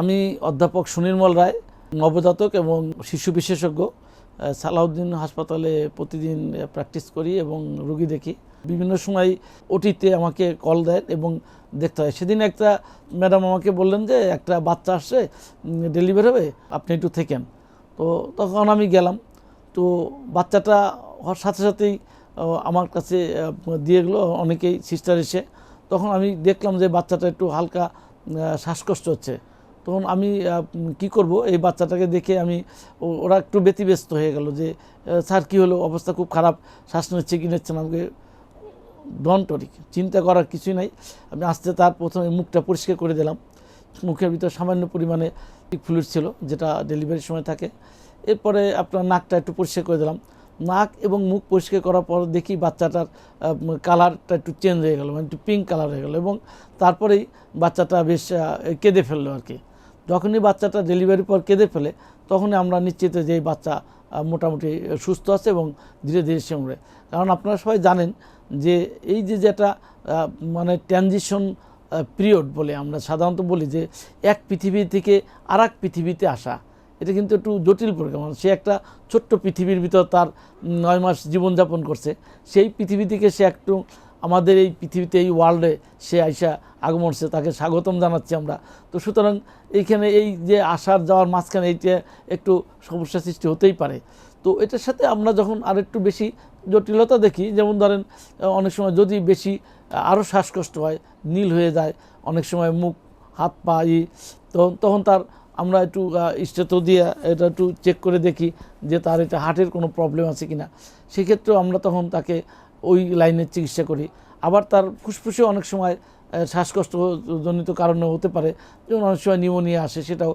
আমি অধ্যাপক সুনির্মল রায়, নবজাতক এবং শিশু বিশেষজ্ঞ সালাউদ্দিন হাসপাতালে প্রতিদিন প্র্যাকটিস করি এবং রুগী দেখি। বিভিন্ন সময় ওটিতে আমাকে কল দেন এবং দেখতে হয়। সেদিন একটা ম্যাডাম আমাকে বললেন যে, একটা বাচ্চা আসছে ডেলিভারি হবে, আপনি একটু থেকেন। তো তখন আমি গেলাম। তো বাচ্চাটা হওয়ার সাথে সাথেই আমার কাছে দিয়ে গেলো। অনেকেই সিস্টার এসে। তখন আমি দেখলাম যে বাচ্চাটা একটু হালকা শ্বাসকষ্ট হচ্ছে। তখন আমি কি করব? এই বাচ্চাটাকে দেখে আমি ওরা একটু ব্যতিব্যস্ত হয়ে গেল যে স্যার কী হলো? অবস্থা খুব খারাপ, শ্বাস নিচ্ছে কি নিচ্ছে না? আমাকে ডন্ট চিন্তা করার কিছুই নাই। আমি আস্তে তার প্রথমে মুখটা পরিষ্কার করে দিলাম। মুখের ভিতর সামান্য পরিমাণে ফ্লুইড ছিল, যেটা ডেলিভারির সময় থাকে। এরপরে আপনার নাকটা একটু পরিষ্কার করে দিলাম। নাক এবং মুখ পরিষ্কার করার পর দেখি বাচ্চাটার কালারটা একটু চেঞ্জ হয়ে গেল মানে একটু পিঙ্ক কালার হয়ে গেল এবং তারপরেই বাচ্চাটা বেশ কেঁদে ফেলল আর কি। যখনই বাচ্চাটা ডেলিভারির পর কেঁদে ফেলে, তখনই আমরা নিশ্চিত যে এই বাচ্চা মোটামুটি সুস্থ আছে এবং ধীরে ধীরে সেমরে কারণ আপনারা সবাই জানেন যে এই যে যেটা মানে ট্রানজিশন পিরিয়ড বলে আমরা সাধারণত বলি যে এক পৃথিবী থেকে আর পৃথিবীতে আসা, এটা কিন্তু একটু জটিল প্রোগ্রাম। সে একটা ছোট্ট পৃথিবীর ভিতর তার নয় মাস জীবনযাপন করছে, সেই পৃথিবী থেকে সে একটু আমাদের এই পৃথিবীতে, এই ওয়ার্ল্ডে সে আইসা আগমন হচ্ছে, তাকে স্বাগতম জানাচ্ছি আমরা। তো সুতরাং এইখানে এই যে আসার যাওয়ার মাঝখানে এইটা একটু সমস্যা সৃষ্টি হতেই পারে। তো এটার সাথে আমরা যখন আর একটু বেশি জটিলতা দেখি, যেমন ধরেন অনেক সময় যদি বেশি আরও শ্বাসকষ্ট হয়, নীল হয়ে যায়, অনেক সময় মুখ, হাত, পা, ই, তখন তখন তার আমরা একটু স্টেতো দিয়ে এটা একটু চেক করে দেখি যে তার এটা হার্টের কোনো প্রবলেম আছে কিনা। সেক্ষেত্রেও আমরা তখন তাকে ওই লাইনের চিকিৎসা করি। আবার তার ফুসফুসে অনেক সময় আহ, শ্বাসকষ্ট জনিত কারণে হতে পারে যেমন অনেক সময় নিউমোনিয়া আসে সেটাও।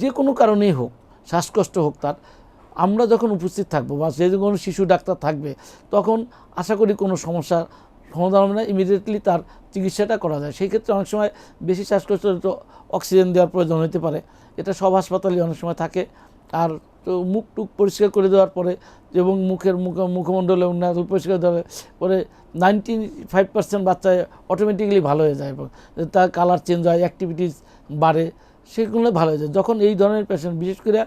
যে কোনো কারণেই হোক শ্বাসকষ্ট হোক তার আমরা যখন উপস্থিত থাকব বা যে কোনো শিশু ডাক্তার থাকবে তখন আশা করি কোনো সমস্যার সমাধান হবে না ইমিডিয়েটলি তার চিকিৎসাটা করা যায়। সেই ক্ষেত্রে অনেক সময় বেশি শ্বাসকষ্ট অক্সিজেন দেওয়ার প্রয়োজন হতে পারে। এটা সব হাসপাতালে অনেক সময় থাকে। আর তো মুখ টুক পরিষ্কার করে দেওয়ার পরে এবং মুখের মুখ, মুখমণ্ডলে উন্নয়ন পরিষ্কার দেওয়ার পরে নাইনটি ফাইভ পার্সেন্ট বাচ্চা অটোমেটিক্যালি ভালো হয়ে যায় এবং তার কালার চেঞ্জ হয় অ্যাক্টিভিটিস বাড়ে, সেগুলো ভালো হয়ে যায়। যখন এই ধরনের পেশেন্ট বিশেষ করে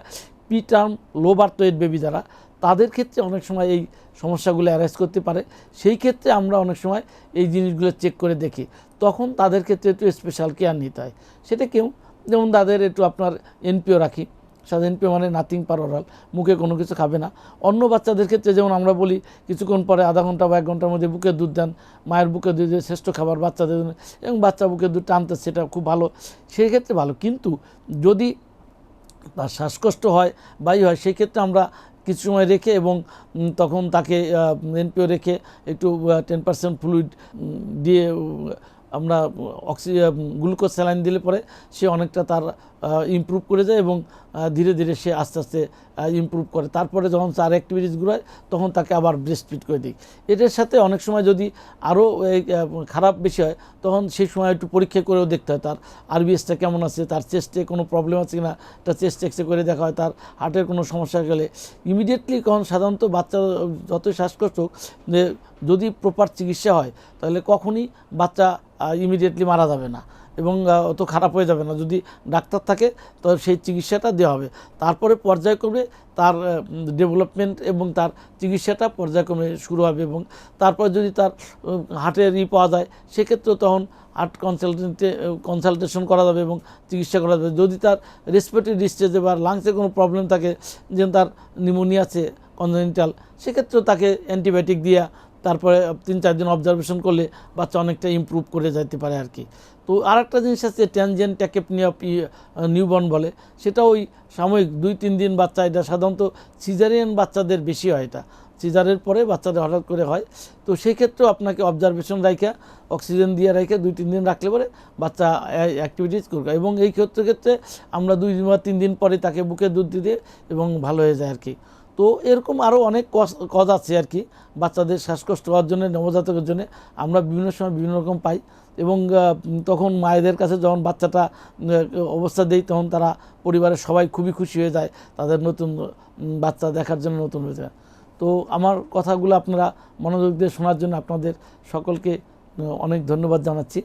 preterm low birth weight baby যারা, তাদের ক্ষেত্রে অনেক সময় এই সমস্যাগুলো অ্যারেস্ট করতে পারে। সেই ক্ষেত্রে আমরা অনেক সময় এই জিনিসগুলো চেক করে দেখি। তখন তাদের ক্ষেত্রে একটু স্পেশাল কেয়ার নিতে হয়। সেটা কেউ, যেমন তাদের একটু আপনার এনপিও রাখি। সাথে এনপিও মানে নাথিং পার ওরাল মুখে কোনো কিছু খাবে না। অন্য বাচ্চাদের ক্ষেত্রে যেমন আমরা বলি, কিছুক্ষণ পরে আধা ঘণ্টা বা এক ঘণ্টার মধ্যে বুকের দুধ দেন, মায়ের বুকে দুধ দিয়ে শ্রেষ্ঠ খাবার বাচ্চাদের জন্য, এবং বাচ্চা বুকের দুধ টানতে সেটা খুব ভালো, সেই ক্ষেত্রে ভালো। কিন্তু যদি তার শ্বাসকষ্ট হয় বাই হয়, সেই ক্ষেত্রে আমরা কিছু সময় রেখে এবং তখন তাকে এনপিও রেখে একটু টেন পার্সেন্ট ফ্লুইড দিয়ে আমরা অক্সিজেন গ্লুকোজ স্যালাইন দিলে পরে সে অনেকটা তার ইমপ্রুভ করে যায় এবং ধীরে ধীরে সে আস্তে আস্তে ইমপ্রুভ করে। তারপরে যখন তার অ্যাক্টিভিটিসগুলো হয় তখন তাকে আবার ব্রেস্ট ফিট করে দিই। এটার সাথে অনেক সময় যদি আরও খারাপ বেশি হয়, তখন সেই সময় একটু পরীক্ষা করেও দেখতে হয় তার আরবিএসটা কেমন আছে, তার চেস্টে কোনো প্রবলেম আছে কিনা, তার চেস্ট এক্সরে করে দেখা হয়, তার হার্টের কোনো সমস্যা গেলে। ইমিডিয়েটলি কখন সাধারণত বাচ্চা যতই শ্বাসকষ্ট যে যদি প্রপার চিকিৎসা হয়, তাহলে কখনই বাচ্চা ইমিডিয়েটলি মারা যাবে না। এবং অত খারাপ হয়ে যাবে না। যদি ডাক্তার থাকে, তো সেই চিকিৎসাটা দেওয়া হবে। তারপরে পর্যায়ক্রমে তার ডেভেলপমেন্ট এবং তার চিকিৎসাটা পর্যায়ক্রমে শুরু হবে এবং তারপর যদি তার হার্টের ই পাওয়া যায়, সেক্ষেত্রেও তখন হার্ট কনসালটেন্টে কনসালটেশন করা যাবে এবং চিকিৎসা করা যাবে। যদি তার রেসপিরেটরি স্টেজে বা লাংসে কোনো প্রবলেম থাকে, যেমন তার নিউমোনিয়া আছে কনজেনিটাল সেক্ষেত্রেও তাকে অ্যান্টিবায়োটিক দিয়া তারপরে তিন চার দিন অবজারভেশন করলে বাচ্চা অনেকটা ইমপ্রুভ করে যেতে পারে আর কি। তো আর একটা জিনিস আছে ট্যানজেন্ট ট্যাকেপনিয়া নিউবর্ন বলে। সেটা ওই সাময়িক দুই তিন দিন বাচ্চা, এটা সাধারণত সিজারিয়ান বাচ্চাদের বেশি হয় এটা। সিজারের পরে বাচ্চাদের হঠাৎ করে হয়। তো সেই ক্ষেত্রেও আপনাকে অবজারভেশন রাখা অক্সিজেন দিয়ে রেখে দুই তিন দিন রাখলে পরে বাচ্চা অ্যাক্টিভিটিস করবে। এবং এই ক্ষেত্রে ক্ষেত্রে আমরা দুই দিন বা তিন দিন পরে তাকে বুকে দুধ দিয়ে এবং ভালো হয়ে যায় আর কি। তো এরকম আরও অনেক কজ- আছে আর কি। বাচ্চাদের শ্বাসকষ্ট হওয়ার জন্য, নবজাতকের জন্য আমরা বিভিন্ন সময় বিভিন্ন রকম পাই। এবং তখন মায়েদের কাছে যখন বাচ্চাটা অবস্থা দেই, তখন তারা পরিবারের সবাই খুবই খুশি হয়ে যায়, তাদের নতুন বাচ্চা দেখার জন্য নতুন হয়ে যায়। তো আমার কথাগুলো আপনারা মনোযোগ দিয়ে শোনার জন্য আপনাদের সকলকে অনেক ধন্যবাদ জানাচ্ছি।